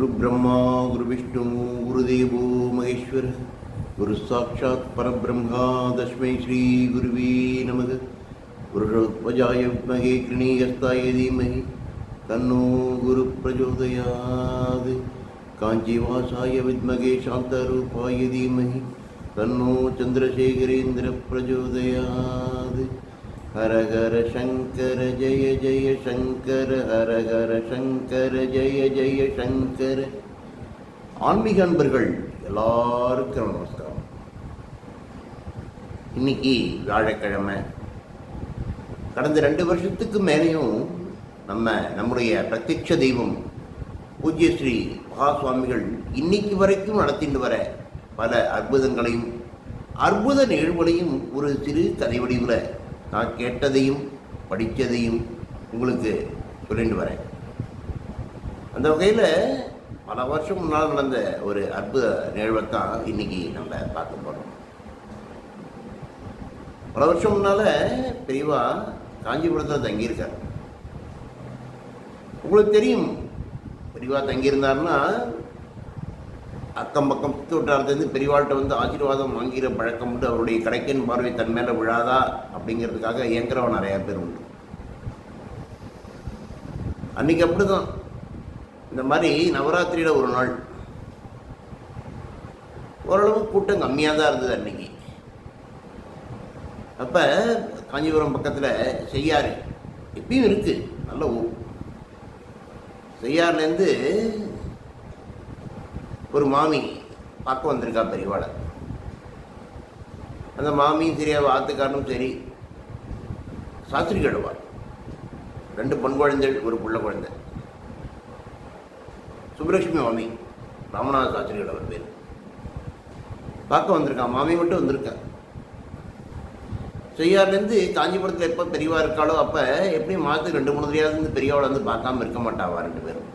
குரு பிரம்மா குரு விஷ்ணு குரு தேவோ மகேஸ்வர குரு சாட்சாத் பரபிரம்மா தஸ்மை ஸ்ரீ குருவே நமக குருபஜாய வித்மகே கிருணீகஸ்தாய தீமகி தன்னோ குரு பிரச்சோதயாது காஞ்சிவாசாய வித்மகே சாந்தரூபாய தீமகி தன்னோ சந்திரசேகரேந்திர பிரச்சோதயாது हर हर शङ्कर जय जय शङ्कर हर हर शङ्कर जय जय शङ्कर ஆன்மீக அன்பர்கள் எல்லாருக்கும் நமஸ்காரம் இன்னைக்கு வியாழக்கிழமை கடந்த ரெண்டு வருஷத்துக்கு மேலேயும் நம்ம நம்முடைய பிரத்யட்ச தெய்வம் பூஜ்ய ஸ்ரீ மகா சுவாமிகள் இன்னைக்கு வரைக்கும் நடத்திட்டு வர பல அற்புதங்களையும் அற்புத நிகழ்வுகளையும் ஒரு சிறு கதை வடிவில் நான் கேட்டதையும் படித்ததையும் உங்களுக்கு சொல்லிட்டு வரேன். அந்த வகையில் பல வருஷம் முன்னால் நடந்த ஒரு அற்புத நிகழ்வை தான் இன்னைக்கு நம்ம பார்க்க போகிறோம் பல வருஷம் முன்னால் பெரியவா காஞ்சிபுரத்தில் தங்கியிருக்கார். உங்களுக்கு தெரியும் பெரியவா தங்கியிருந்தாருன்னா அக்கம் பக்கம் சுற்று பெரியவாழ்கிட்ட வந்து ஆசீர்வாதம் வாங்கிற பழக்கம் உண்டு. அவருடைய கடைக்கின் பார்வை தன் மேலே விழாதா அப்படிங்கிறதுக்காக இயங்குறவன் நிறையா பேர் உண்டு. அன்னைக்கு அப்படிதான். இந்த மாதிரி நவராத்திரியில் ஒரு நாள். ஓரளவு கூட்டம் கம்மியாக தான் இருந்தது அன்னைக்கு. அப்போ காஞ்சிபுரம் பக்கத்தில் செய்யாறு எப்பயும் இருக்குது நல்ல ஊர். செய்யாறுலேருந்து ஒரு மாமி பார்க்க வந்திருக்கா பெரியவாளை. அந்த மாமியும் சரி ஆத்துக்காரனும் சரி சாஸ்திரி கழுவா ரெண்டு பொன் குழந்தைகள் ஒரு புள்ள குழந்தை. சுப்புலட்சுமி மாமி ராமநாத சாஸ்திரி கழவர் பேர். பார்க்க வந்திருக்கான் மாமி மட்டும் வந்திருக்கா. செய்யார்லேருந்து காஞ்சிபுரத்தில் எப்போ பெரியவா இருக்காளோ அப்போ எப்படியும் மாதத்துக்கு ரெண்டு மூணு தெரியாது பெரியவாளை வந்து பார்க்காம இருக்க மாட்டாவா ரெண்டு பேரும்.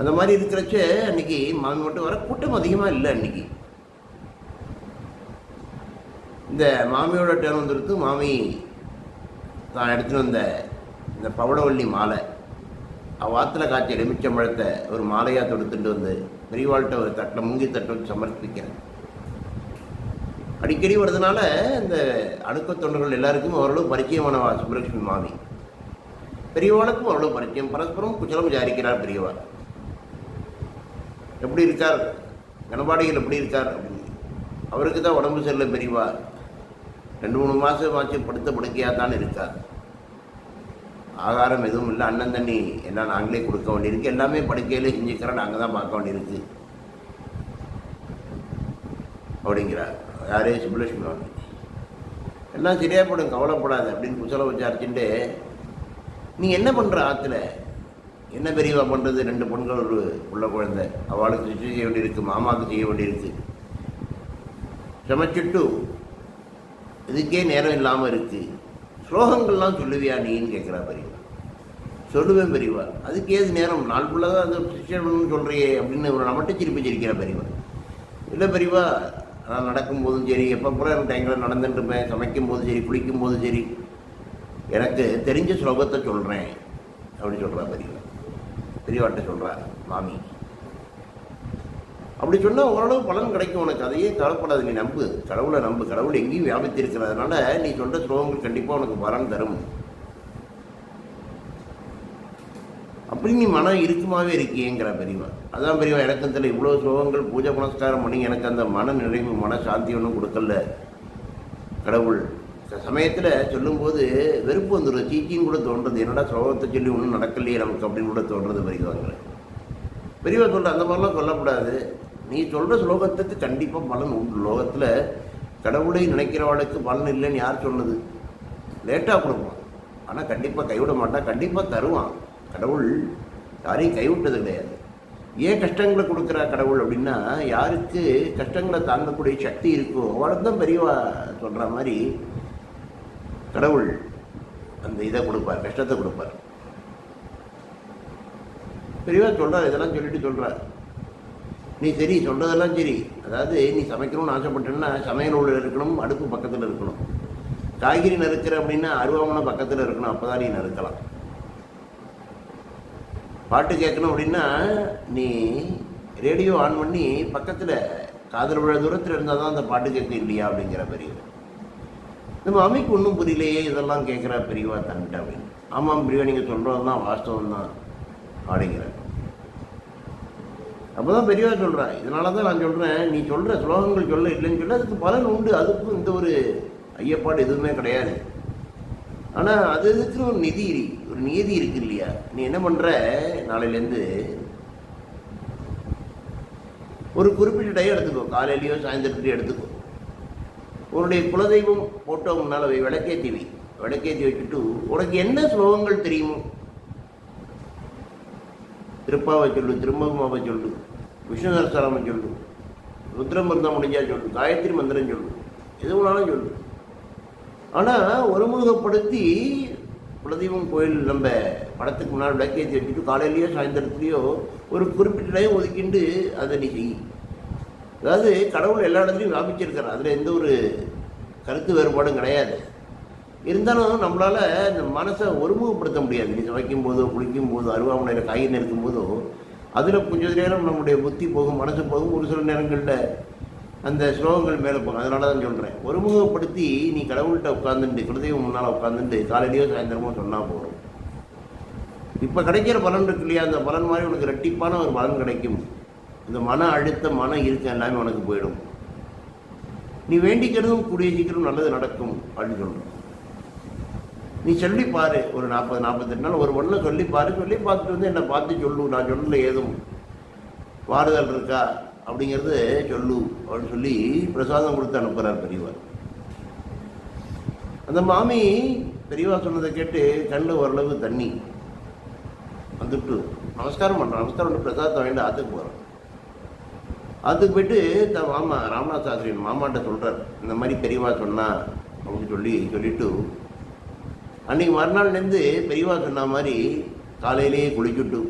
அந்த மாதிரி இருக்கிறச்ச அன்னைக்கு மாமி மட்டும் வர கூட்டம் அதிகமாக இல்லை அன்னைக்கு. இந்த மாமியோட டேர்ன் வந்துருத்து மாமி தான் எடுத்துகிட்டு வந்த இந்த பவளவள்ளி மாலை. அவ்வாத்தில் ஆற்றுல காய்ச்சி எலுமிச்சம்பழத்தை ஒரு மாலையாக தொடுத்துட்டு வந்து பெரியவாள்கிட்ட ஒரு தட்டில் முங்கி தட்டை சமர்ப்பிக்கிறேன். அடிக்கடி வர்றதுனால இந்த அணுக்க தொண்டர்கள் எல்லாருக்கும் ஓரளவு பரிச்சயமானவா சுப்புலட்சுமி மாமி. பெரியவாளுக்கும் ஓரளவு பரிச்சயம். பரஸ்பரம் குச்சலம் விசாரிக்கிறார் பெரியவாள் எப்படி இருக்கார்? கனபாடிகள் எப்படி இருக்கார்? அப்படின்னு அவருக்கு தான் உடம்பு சரியில்லை பெரியவா. ரெண்டு மூணு மாதம் ஆச்சு படுத்த படுக்கையாக தான் இருக்கார். ஆகாரம் எதுவும் இல்லை அண்ணன் தண்ணி எல்லாம் நாங்களே கொடுக்க வேண்டியிருக்கு. எல்லாமே படுக்கையிலே செஞ்சுக்கிறோம் நாங்கள் தான் பார்க்க வேண்டியிருக்கு. அப்படிங்கிறார். யாரே? சுப்புலட்சுமி மாமி எல்லாம் சரியாக போடும் கவலைப்படாது அப்படின்னு குசல விசாரிச்சுட்டு நீ என்ன பண்ணுற ஆற்றுல என்ன பெரியவா பண்ணுறது ரெண்டு பெண்கள் ஒரு உள்ள குழந்தை. அவளுக்கு சுற்றி செய்ய வேண்டியிருக்கு மாமாவுக்கு செய்ய வேண்டியிருக்கு. சமைச்சிட்டு இதுக்கே நேரம் இல்லாமல் இருக்கு. ஸ்லோகங்கள்லாம் சொல்லுவியா நீன்னு கேட்குறா பெரியவா சொல்லுவேன் பெரியவா அதுக்கு ஏது நேரம்? நாள் ஃபுல்லாக தான் அந்த சிஷ்யன் சொல்கிறியே அப்படின்னு ஒரு மட்டும் சிரிப்பு சிரிக்கிறா பெரியவா இல்லை பெரியவா நான் நடக்கும்போதும் சரி எப்போ கூட எனக்கு டைமில் நடந்துட்டு இருப்பேன் சமைக்கும் போதும் சரி குளிக்கும் போதும் சரி எனக்கு தெரிஞ்ச ஸ்லோகத்தை சொல்கிறேன் அப்படி சொல்கிறா பெரியவா பெரியவாட்ட சொல்கிறார் மாமி. அப்படி சொன்னால் ஓரளவு பலன் கிடைக்கும் உனக்கு. அதையே கவலைப்படாது நீ நம்பு. கடவுளை நம்பு. கடவுள் எங்கேயும் வியாபித்து இருக்கிறதுனால நீ சொல்கிற ஸ்லோகங்கள் கண்டிப்பாக உனக்கு பலன் தரும். அப்படி நீ மனம் இருக்குமாவே இருக்கியேங்கிற பெரியவா அதான் பெரியவா எனக்கும் தெரியல இவ்வளோ ஸ்லோகங்கள் பூஜை புனஸ்காரம் பண்ணி எனக்கு அந்த மன நிறைவு மன சாந்தி ஒன்றும் கொடுக்கல. கடவுள் சில சமயத்தில் சொல்லும்போது வெறுப்பு வந்துடும் சீச்சின்னு கூட தோன்றது. என்னடா ஸ்லோகத்தை சொல்லி ஒன்றும் நடக்கலையே நமக்கு அப்படின்னு கூட தோன்றது பெரியவாங்க பெரியவா சொல்கிற அந்த மாதிரிலாம் சொல்லக்கூடாது. நீ சொல்கிற ஸ்லோகத்துக்கு கண்டிப்பாக பலன் உண்டு. லோகத்தில் கடவுளை நினைக்கிறவளுக்கு பலன் இல்லைன்னு யார் சொன்னது லேட்டாக கொடுப்பான். ஆனால் கண்டிப்பாக கைவிட மாட்டான். கண்டிப்பாக தருவான். கடவுள் யாரையும் கைவிட்டது கிடையாது. ஏன் கஷ்டங்களை கொடுக்குறா கடவுள் அப்படின்னா யாருக்கு கஷ்டங்களை தாங்கக்கூடிய சக்தி இருக்கோ அவளுக்கு தான் பெரியவா சொல்கிற மாதிரி கடவுள் அந்த இதை கொடுப்பார் கஷ்டத்தை கொடுப்பார். பெரியவா சொல்கிறார் இதெல்லாம் சொல்லிட்டு சொல்கிறார் நீ சரி சொல்கிறதெல்லாம் சரி. அதாவது நீ சமைக்கணும்னு ஆசைப்பட்டேன்னா சமையல் உள்ள இருக்கணும் அடுப்பு பக்கத்தில் இருக்கணும். காய்கறி நறுக்கிற அப்படின்னா அருவாமனை பக்கத்தில் இருக்கணும் அப்போ தான் நீ நறுக்கலாம். பாட்டு கேட்கணும் அப்படின்னா நீ ரேடியோ ஆன் பண்ணி பக்கத்தில் காதல் விழ தூரத்தில் இருந்தால் தான் அந்த பாட்டு கேட்க இல்லையா அப்படிங்கிற பெரியவர். நம்ம அமைக்கு ஒன்றும் புரியலையே இதெல்லாம் கேட்குறா பெரியவா தன்கிட்ட அப்படின்னு. ஆமாம் பெரியவா நீங்கள் சொல்கிறது தான் வாஸ்தவம் தான் அப்படிங்கிறார். அப்போ தான் பெரியவா சொல்கிறா இதனால தான் நான் சொல்கிறேன் நீ சொல்கிற ஸ்லோகங்கள் சொல்ல இல்லைன்னு சொல்ல அதுக்கு பலன் உண்டு அதுக்கும் இந்த ஒரு ஐயப்பாடு எதுவுமே கிடையாது. ஆனால் அது இதுக்கு ஒரு நிதி ஒரு நியதி இருக்கு இல்லையா? நீ என்ன பண்ணுற நாளையிலேருந்து ஒரு குறிப்பிட்ட டைம் எடுத்துக்கோ காலையிலையோ சாயந்தரத்துலையோ எடுத்துக்கோ. உன்னுடைய குலதெய்வம் போட்டோ முன்னால் அவை விளக்கேற்றி வை. விளக்கேற்றி வச்சுட்டு உனக்கு என்ன ஸ்லோகங்கள் தெரியுமோ? திருப்பாவை சொல்லு திரும்பமாவை சொல்லு விஷ்ணு சரஸ்வரமை சொல்லு ருத்ரமிருந்தம் முடிஞ்சா சொல்லு காயத்ரி மந்திரம் சொல்லு எது வேணாலும் சொல்லு. ஆனால் ஒருமுகப்படுத்தி குலதெய்வம் கோயில் நம்ம படத்துக்கு முன்னால் விளக்கேற்றி வச்சுட்டு காலையிலேயோ சாயந்தரத்துலேயோ ஒரு குறிப்பிட்ட டைம் ஒதுக்கிண்டு அதை நீ செய். அதாவது கடவுள் எல்லா இடத்துலையும் வியாபிச்சிருக்கிறார். அதில் எந்த ஒரு கருத்து வேறுபாடும் கிடையாது. இருந்தாலும் நம்மளால் இந்த மனசை ஒருமுகப்படுத்த முடியாது. நீ சமைக்கும் போதோ குளிக்கும் போதோ அருவாமனையில் காய் நிற்கும் போதோ அதில் கொஞ்ச நேரம் நம்முடைய புத்தி போகும் மனசு போகும். ஒரு சில நேரங்களில் அந்த ஸ்லோகங்கள் மேலே போகும். அதனால தான் சொல்கிறேன் ஒருமுகப்படுத்தி நீ கடவுள்கிட்ட உட்காந்துட்டு குலதெய்வம் முன்னால் உட்காந்துட்டு காலையிலையோ சாயந்தரமோ சொன்னால் போகிறோம் இப்போ கிடைக்கிற பலன் இருக்கு இல்லையா? அந்த பலன் மாதிரி உனக்கு ரெட்டிப்பான ஒரு பலன் கிடைக்கும். இந்த மன அழுத்தம் மன இறுக்கம் எல்லாமே உனக்கு போயிடும். நீ வேண்டிக்கிறதும் கூடிய சீக்கிரம் நல்லது நடக்கும் அப்படின்னு சொல்கிறோம் நீ சொல்லி பாரு ஒரு நாற்பது நாற்பத்தெட்டு நாள் ஒரு ஒன்றை சொல்லி பாரு சொல்லி பார்த்துட்டு வந்து என்னை பார்த்து சொல்லு நான் சொல்லல ஏதும். வாறுதல் இருக்கா? அப்படிங்கிறது சொல்லு அப்படின்னு சொல்லி பிரசாதம் கொடுத்து அனுப்புகிறார் பெரியவர். அந்த மாமி பெரியவா சொன்னதை கேட்டு கண்ணு ஓரளவு தண்ணி வந்துட்டு நமஸ்காரம் பண்ணுறோம் நமஸ்காரம் பண்ணி பிரசாதத்தை வாங்கிட்டு ஆற்றுக்கு போகிறோம் அதுக்கு போயிட்டு த மாமா ராமநாத் சாஸ்திரி மாமாட்ட சொல்கிறார் இந்த மாதிரி பெரியவா சொன்னா அப்படின்னு சொல்லி சொல்லிட்டு அன்றைக்கி மறுநாள்லேருந்து பெரியவா சொன்ன மாதிரி காலையிலேயே குளிச்சுட்டு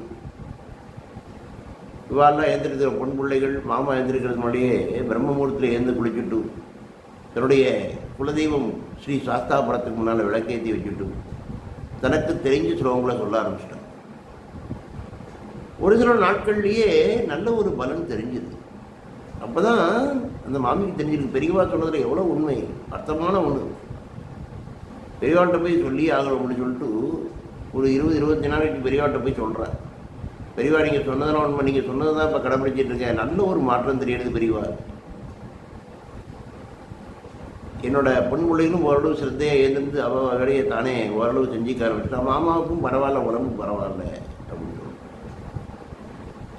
இவாளெல்லாம் எழுந்திருக்கிற பொன் பிள்ளைகள் மாமா எழுந்திருக்கிறது முன்னாடியே பிரம்மமுகூர்த்தத்தில் எழுந்து குளிச்சுட்டு தன்னுடைய குலதெய்வம் ஸ்ரீ சாஸ்தாபுரத்துக்கு முன்னால் விளக்கேற்றி வச்சுட்டு தனக்கு தெரிஞ்ச ஸ்லோகங்களை சொல்ல ஆரம்பிச்சிட்டான் ஒரு சில நாட்கள்லேயே நல்ல ஒரு பலன் தெரிஞ்சுது. அப்போ தான் அந்த மாமிக்கு தெரிஞ்சிருக்கு பெரியவா சொன்னதில் எவ்வளோ உண்மை? அர்த்தமான ஒன்று பெரியவாட்ட போய் சொல்லி ஆகணும் அப்படின்னு சொல்லிட்டு ஒரு இருபது இருபத்தி நாளைக்கு பெரியவாட்ட போய் சொல்கிறேன் பெரியவா நீங்கள் சொன்னதெல்லாம் உண்மை. நீங்கள் சொன்னது தான் இப்போ கடைபிடிச்சிட்டு இருக்கேன். நல்ல ஒரு மாற்றம் தெரியுது பெரியவா. என்னோட பொன் பிள்ளைகளும் ஓரளவு சிரத்தையாக எழுந்திருந்து அவ வேலையை தானே ஓரளவு செஞ்சுக்க ஆரம்பிச்சிட்டா. மாமாவுக்கும் பரவாயில்ல உடம்பு பரவாயில்ல.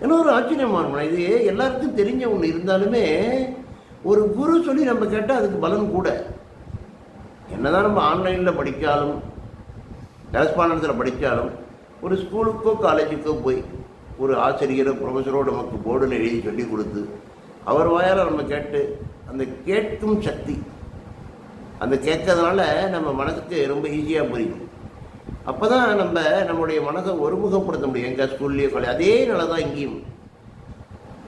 ஏன்னா ஒரு ஆச்சரியமான இது எல்லாருக்கும் தெரிஞ்ச ஒன்று இருந்தாலுமே ஒரு குரு சொல்லி நம்ம கேட்டால் அதுக்கு பலன் கூட. என்னதான் நம்ம ஆன்லைனில் படித்தாலும் கரஸ்பாண்டன்ஸில் படித்தாலும் ஒரு ஸ்கூலுக்கோ காலேஜுக்கோ போய் ஒரு ஆசிரியரோ ப்ரொஃபஸரோ நமக்கு போர்டில் எழுதி சொல்லி கொடுத்து அவர் வாயால் நம்ம கேட்டு அந்த கேட்கும் சக்தி அந்த கேட்கறதுனால நம்ம மனசுக்கு ரொம்ப ஈஸியாக புரியும். அப்போ தான் நம்ம நம்மளுடைய மனதை ஒருமுகப்படுத்த முடியும். எங்கள் ஸ்கூல்லையோ காலேஜ் அதே நிலை தான் இங்கேயும்.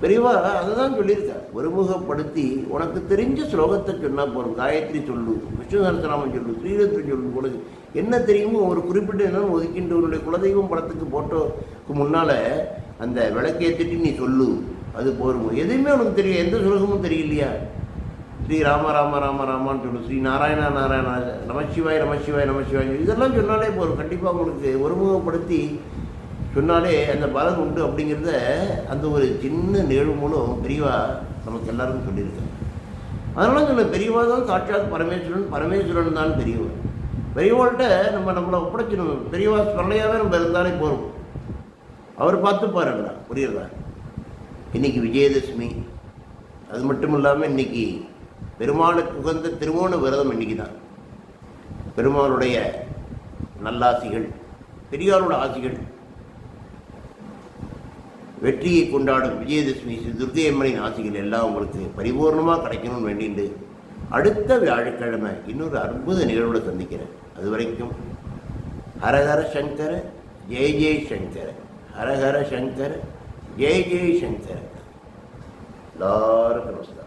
பெரியவா அதை தான் சொல்லியிருக்கார். ஒருமுகப்படுத்தி உனக்கு தெரிஞ்ச ஸ்லோகத்தை சொன்னால் போகிறோம் காயத்ரி சொல்லு விஷ்ணு சரஸ்வராமன் சொல்லு ஸ்ரீரத்ரி சொல்லு உனக்கு என்ன தெரியுமோ ஒரு குறிப்பிட்ட என்னன்னு ஒதுக்கின்ற உன்னுடைய குலதெய்வம் படத்துக்கு போட்டோக்கு முன்னால் அந்த விளக்கேற்றிட்டு நீ சொல்லு. அது போருமோ எதுவுமே உனக்கு தெரியும் எந்த சுலகமும் தெரியலையா? ஸ்ரீ ராம ராம ராம ராமான்னு சொல்லு ஸ்ரீ நாராயணா நாராயணா நமசிவாய் நமச்சிவாய் நமச்சிவாய் இதெல்லாம் சொன்னாலே போதும். கண்டிப்பாக உங்களுக்கு ஒருமுகப்படுத்தி சொன்னாலே அந்த பலன் உண்டு அப்படிங்கிறத அந்த ஒரு சின்ன நிகழ்வு மூலம் பெரியவா நமக்கு எல்லாருக்கும் சொல்லியிருக்காங்க அதனால சொல்ல பெரியவா தான் சாட்சாத் பரமேஸ்வரன் பரமேஸ்வரன் தான் பெரியவர் பெரியவாள்கிட்ட நம்ம நம்மளை ஒப்படைச்சிடணும் பெரியவா சொல்லையாகவே நம்ம இருந்தாலே போகிறோம் அவர் பார்த்து பாருங்களா புரியுறதா இன்னைக்கு விஜயதசமி. அது மட்டும் இல்லாமல் இன்னைக்கு பெருமாளுக்கு உகந்த திருமோண விரதம் இன்னைக்கு தான் பெருமாளுடைய நல்லாசிகள் பெரியாரோட ஆசிகள். வெற்றியை கொண்டாடும் விஜயதசமி ஸ்ரீ அம்மனின் ஆசிகள் எல்லாம் உங்களுக்கு பரிபூர்ணமாக கிடைக்கணும்னு வேண்டிண்டு அடுத்த வியாழக்கிழமை இன்னொரு அற்புத நிகழ்வோடு சந்திக்கிறேன். அது வரைக்கும் ஹரஹர சங்கர ஜெய் ஜெய் சங்கர ஹரஹர சங்கர ஜெய் ஜெய் சங்கர. எல்லாருக்கும் நமஸ்காரம்.